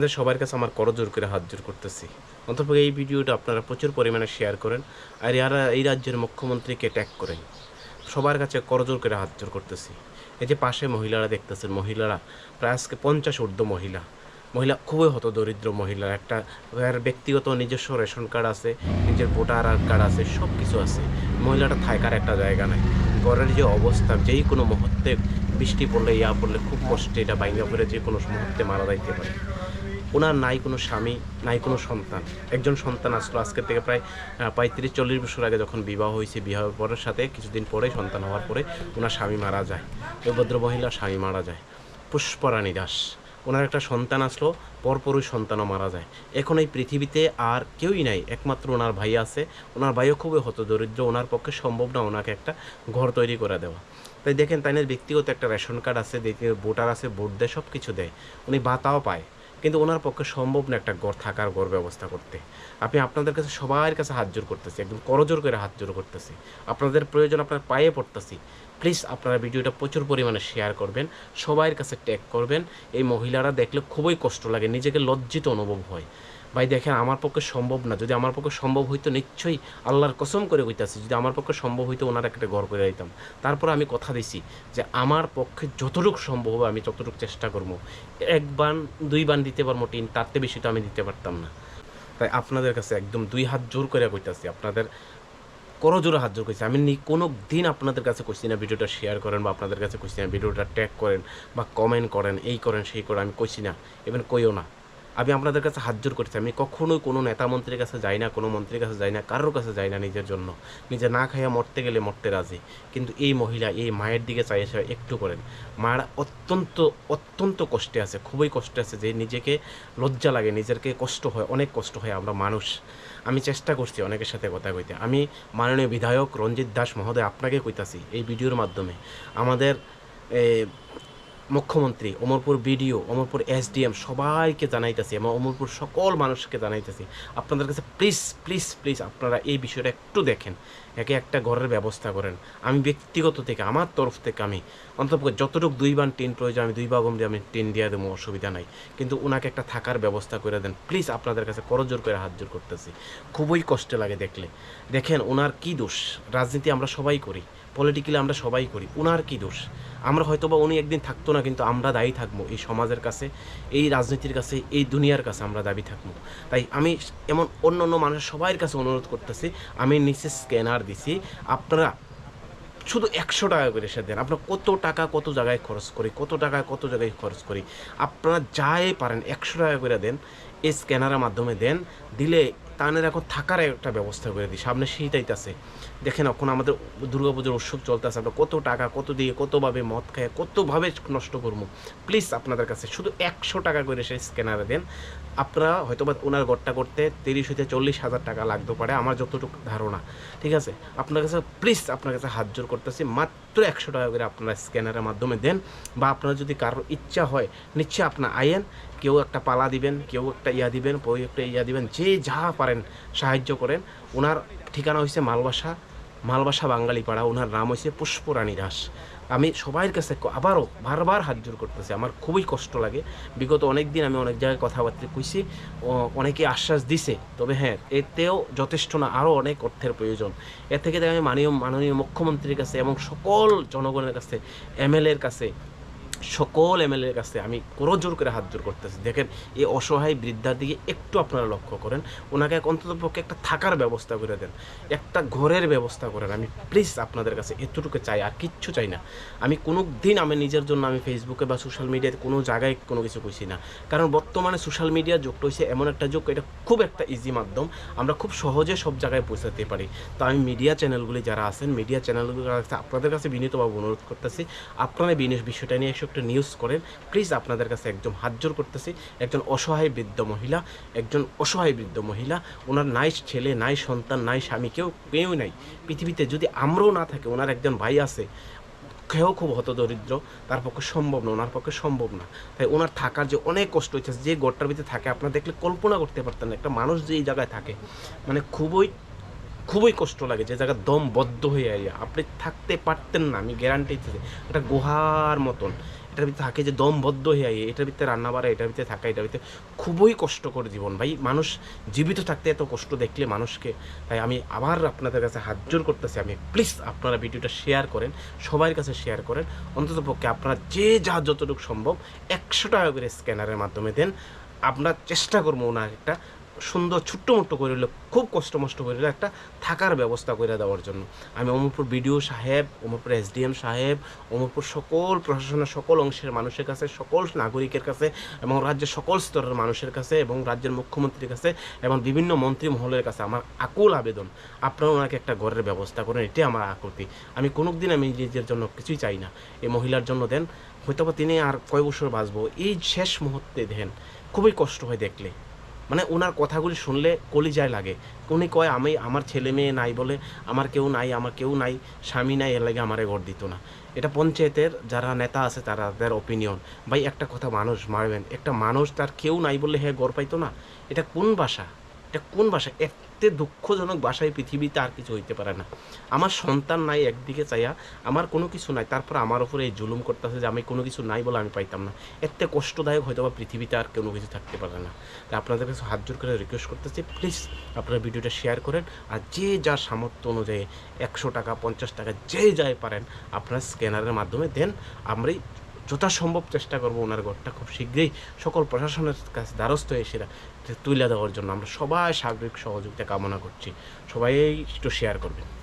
আপনাদের সবার কাছে আমার করজোর করে হাত জোর করতেছি। অন্তত এই ভিডিওটা আপনারা প্রচুর পরিমাণে শেয়ার করেন আর এরা এই রাজ্যের মুখ্যমন্ত্রীকে ট্যাগ করেন। সবার কাছে করজোর করে হাত জোর করতেছি। এই যে পাশে মহিলারা দেখতেছেন, মহিলারা প্রায় আজকে পঞ্চাশ ঊর্ধ্ব মহিলা। মহিলা খুবই হত দরিদ্র মহিলা, একটা ব্যক্তিগত নিজস্ব রেশন কার্ড আছে, নিজের ভোটার কার্ড আছে সব কিছু আছে। মহিলাটা থাকার একটা জায়গা নাই। ঘরের যে অবস্থা, যেই কোনো মুহূর্তে বৃষ্টি পড়লে, ইয়া পড়লে খুব কষ্টে এটা বাইঙ্গা পড়ে যে কোনো মুহূর্তে মারা যাইতে পারে। ওনার নাই কোনো স্বামী, নাই কোনো সন্তান। একজন সন্তান আসলো আজকের থেকে প্রায় পঁয়ত্রিশ, চল্লিশ বছর আগে যখন বিবাহ হয়েছে বিবাহের পরের সাথে কিছুদিন পরে সন্তান হওয়ার পরে ওনার স্বামী মারা যায়। ওই ভদ্র মহিলার স্বামী মারা যায়। পুষ্পরানী দাস। ওনার একটা সন্তান আসলো পরপরই সন্তানও মারা যায়। এখন এই পৃথিবীতে আর কেউই নাই, একমাত্র ওনার ভাই আছে। ওনার ভাইও খুবই হত দরিদ্র ওনার পক্ষে সম্ভব না ওনাকে একটা ঘর তৈরি করে দেওয়া। তাই দেখেন, তাইনের ব্যক্তিগত একটা রেশন কার্ড আছে, দেখে ভোটার আছে, ভোট দেয় সব কিছু দেয়। উনি ভাতাও পায়। কিন্তু ওনার পক্ষে সম্ভব না একটা ঘর থাকার ঘর ব্যবস্থা করতে। আমি আপনাদের কাছে সবার কাছে হাত জোর করতেছি, একদম করজোর করে হাত জোর করতেছি। আপনাদের প্রয়োজন, আপনার পায়ে পড়তেছি। প্লিজ আপনারা ভিডিওটা প্রচুর পরিমাণে শেয়ার করবেন সবার কাছে ট্যাগ করবেন। এই মহিলারা দেখলে খুবই কষ্ট লাগে, নিজেকে লজ্জিত অনুভব হয়। ভাই দেখেন, আমার পক্ষে সম্ভব না। যদি আমার পক্ষে সম্ভব হইতো, নিশ্চয়ই আল্লাহর কসম করে কইতাছি, যদি আমার পক্ষে সম্ভব হইতো, ওনার একটা ঘর করে দিতাম। তারপর আমি কথা দিছি যে, আমার পক্ষে যতটুকু সম্ভব হবে, আমি ততটুকু চেষ্টা করব। এক বান, দুই বান দিতে পারব টিন থেকে বেশি তো আমি দিতে পারতাম না। তাই আপনাদের কাছে একদম দুই হাত জোর করে কইতাছি, আপনাদের করজোরে হাত জোর করছি আমি কোনো দিন আপনাদের কাছে কইছি না, ভিডিওটা শেয়ার করেন বা আপনাদের কাছে কইছি না, ভিডিওটা ট্যাগ করেন বা কমেন্ট করেন, এই করেন, সেই করেন, আমি কইছি না এবার কইও না। আমি আপনাদের কাছে হাত জোর করছি। আমি কখনোই কোনো নেতা মন্ত্রীর কাছে যাই না, কোনো মন্ত্রীর কাছে যাই না, কারোর কাছে যাই না নিজের জন্য। নিজে না খাইয়া মরতে গেলে মরতে রাজি। কিন্তু এই মহিলা এই মায়ের দিকে চাই এসে একটু করেন। মারা অত্যন্ত অত্যন্ত কষ্টে আছে, খুবই কষ্টে আছে যে নিজেকে লজ্জা লাগে, নিজেরকে কষ্ট হয়, অনেক কষ্ট হয় আমরা মানুষ। আমি চেষ্টা করছি অনেকের সাথে কথা কইতে। আমি মাননীয় বিধায়ক রঞ্জিত দাস মহোদয় আপনাকে কইতাছি এই ভিডিওর মাধ্যমে। আমাদের মুখ্যমন্ত্রী, অমরপুর বিডিও, অমরপুর এসডিএম সবাইকে জানাইতেছি এবং অমরপুর সকল মানুষকে জানাইতেছি। আপনাদের কাছে প্লিজ প্লিজ প্লিজ আপনারা এই বিষয়টা একটু দেখেন। একে একটা ঘরের ব্যবস্থা করেন। আমি ব্যক্তিগত থেকে, আমার তরফ থেকে আমি অন্তত যতটুকু দুই বান টিন প্রয়োজন, আমি দুই বাগম দিয়ে আমি টিন দিয়ে দেবো, অসুবিধা নাই। কিন্তু ওনাকে একটা থাকার ব্যবস্থা করে দেন। প্লিজ আপনাদের কাছে করজোর করে হাত জোর করতেছি। খুবই কষ্টে লাগে দেখলে। দেখেন ওনার কি দোষ? রাজনীতি আমরা সবাই করি। পলিটিক্যালি আমরা সবাই করি ওনার কি দোষ? আমরা হয়তো বা উনি একদিন থাকতো না, কিন্তু আমরা দায়ী থাকব এই সমাজের কাছে, এই রাজনীতির কাছে, এই দুনিয়ার কাছে আমরা দাবি থাকব। তাই আমি এমন অন্য অন্য মানুষের সবার কাছে অনুরোধ করতেছি, আমি নিচে স্ক্যানার দিছি, আপনারা শুধু একশো টাকা করে এসে দেন, আপনার কত টাকা কত জায়গায় খরচ করি, কত টাকা কত জায়গায় খরচ করি, আপনারা যাই পারেন একশো টাকা করে দেন, এই স্ক্যানারের মাধ্যমে দেন, দিলে তাদের এখন থাকার একটা ব্যবস্থা করে দিই, সামনে শীতাইতেছে দেখেন এখন আমাদের দুর্গাপুজোর উৎসব চলতেছে, আমরা কত টাকা, কত দিয়ে কতভাবে মদ খায় কতভাবে নষ্ট করব। প্লিজ আপনাদের কাছে শুধু একশো টাকা করে সেই স্ক্যানারে দেন। আপনারা হয়তো বা ওনার গড়টা করতে তিরিশ হইতে চল্লিশ হাজার টাকা লাগতে পারে, আমার যতটুকু ধারণা। ঠিক আছে? আপনার কাছে প্লিজ আপনার কাছে হাত জোর করতেছি, মাত্র একশো টাকা করে আপনারা স্ক্যানারের মাধ্যমে দেন। বা আপনার যদি কারোর ইচ্ছা হয়, নিশ্চয়ই আপনার আয়েন, কেউ একটা পালা দিবেন, কেউ একটা ইয়া দিবেন, কেউ একটা ইয়া দিবেন, যে যা পারেন সাহায্য করেন। ওনার ঠিকানা হয়েছে মালবাসা মালবাসা বাঙালি পাড়া ওনার নাম হয়েছে পুষ্পরানী দাস। আমি সবাইয়ের কাছে আবারও বারবার হাত জোর করতেছি। আমার খুবই কষ্ট লাগে। বিগত অনেক দিন আমি অনেক জায়গায় কথাবার্তা কইছি অনেকে আশ্বাস দিছে। তবে হ্যাঁ এতেও যথেষ্ট না, আরও অনেক অর্থের প্রয়োজন। এর থেকে আমি মাননীয় মাননীয় মুখ্যমন্ত্রীর কাছে এবং সকল জনগণের কাছে এমএলএর কাছে সকল এমএলএর কাছে আমি করজোর করে হাত জোর করতেছি। দেখেন, এই অসহায় বৃদ্ধার দিকে একটু আপনারা লক্ষ্য করেন। ওনাকে অন্তত পক্ষে একটা থাকার ব্যবস্থা করে দেন। একটা ঘরের ব্যবস্থা করেন। আমি প্লিজ আপনাদের কাছে এতটুকু চাই, আর কিচ্ছু চাই না। আমি কোনো দিন আমি নিজের জন্য আমি ফেসবুকে বা সোশ্যাল মিডিয়াতে কোনো জায়গায় কোনো কিছু কইছি না। কারণ বর্তমানে সোশ্যাল মিডিয়া যুগটা হয়েছে এমন একটা যুগ, এটা খুব একটা ইজি মাধ্যম। আমরা খুব সহজে সব জায়গায় পৌঁছাতে পারি। তো আমি মিডিয়া চ্যানেলগুলি যারা আছেন মিডিয়া চ্যানেলগুলো আপনাদের কাছে বিনীতভাবে অনুরোধ করতেছি আপনারা বিষয়টা নিয়ে একটা নিউজ করেন প্লিজ আপনাদের কাছে একদম হাত জোর করতেছি, একজন অসহায় বৃদ্ধ মহিলা, একজন অসহায় বৃদ্ধ মহিলা, ওনার নাই ছেলে, নাই সন্তান, নাই স্বামী, কেউ কেউ নাই। পৃথিবীতে যদি আমরাও না থাকে, ওনার একজন ভাই আছে, কেউ খুব হত দরিদ্র তার পক্ষে সম্ভব না, ওনার পক্ষে সম্ভব না। তাই ওনার থাকার যে অনেক কষ্ট হচ্ছে যে গড়টার ভিতরে থাকে, আপনারা দেখলে কল্পনা করতে পারতেন না, একটা মানুষ যে এই জায়গায় থাকে মানে খুবই খুবই কষ্ট লাগে, যে জায়গায় দম বদ্ধ হয়ে আপনি থাকতে পারতেন না, আমি গ্যারান্টি দিতে একটা গুহার মতন। এটার ভিতরে থাকে যে দমবদ্ধ হয়ে আই এটার ভিতরে রান্না বাড়া এটার ভিতরে থাকা, এটার ভিতরে খুবই কষ্টকর জীবন। ভাই, মানুষ জীবিত থাকতে এত কষ্ট দেখলে মানুষকে তাই আমি আবার আপনাদের কাছে হাত জোর করতেছি। আমি প্লিজ আপনারা ভিডিওটা শেয়ার করেন সবার কাছে শেয়ার করেন। অন্তত পক্ষে আপনারা যে যা যতটুকু সম্ভব একশো টাকা করে স্ক্যানারের মাধ্যমে দেন। আমরা চেষ্টা করব ওনার একটা সুন্দর ছোট্ট মোট্ট করে হলো খুব কষ্ট মষ্ট করে হলো একটা থাকার ব্যবস্থা করে দেওয়ার জন্য। আমি অমরপুর বিডিও সাহেব, অমরপুর এসডিএম সাহেব, অমরপুর সকল প্রশাসনের সকল অংশের মানুষের কাছে, সকল নাগরিকের কাছে এবং রাজ্যের সকল স্তরের মানুষের কাছে এবং রাজ্যের মুখ্যমন্ত্রীর কাছে এবং বিভিন্ন মন্ত্রী মহলের কাছে আমার আকুল আবেদন, আপনারা ওনাকে একটা ঘরের ব্যবস্থা করেন, এটাই আমার আকৃতি। আমি কোনো দিন আমি নিজের জন্য কিছুই চাই না, এই মহিলার জন্য দেন হয়তো তিনি আর কয় বছর বাঁচবো, এই শেষ মুহূর্তে দেন, খুবই কষ্ট হয় দেখলে। মানে ওনার কথাগুলি শুনলে কলিজায় লাগে। উনি কয়, আমি, আমার ছেলে মেয়ে নাই বলে আমার কেউ নাই, আমার কেউ নাই, স্বামী নাই, এর লাগে আমারে ঘর দিত না। এটা পঞ্চায়েতের যারা নেতা আছে তারা তাদের অপিনিয়ন ভাই, একটা কথা মানুষ মারবেন, একটা মানুষ তার কেউ নাই বলে হ্যাঁ গড় পাইতো না। এটা কোন ভাষা? এটা কোন ভাষা? এতে দুঃখজনক ভাষায় পৃথিবীতে আর কিছু হইতে পারে না। আমার সন্তান নাই একদিকে চাইয়া, আমার কোনো কিছু নাই, তারপর আমার উপরে এই জুলুম করতেছে যে আমি কোনো কিছু নাই বলে আমি পাইতাম না। এতে কষ্টদায়ক হয়তো বা পৃথিবীতে আর কোনো কিছু থাকতে পারে না। আপনাদের কাছে হাত জোর করে রিকোয়েস্ট করতেছি প্লিজ আপনারা ভিডিওটা শেয়ার করেন আর যে যার সামর্থ্য অনুযায়ী একশো টাকা, পঞ্চাশ টাকা, যে যাই পারেন, আপনারা স্ক্যানারের মাধ্যমে দেন, আমরাই যথাসম্ভব চেষ্টা করব ওনার ঘরটা খুব শীঘ্রই সকল প্রশাসনের কাছে দ্বারস্থ সেটা তুলে দেওয়ার জন্য। আমরা সবাই সার্বিক সহযোগিতা কামনা করছি। সবাই একটু শেয়ার করবেন।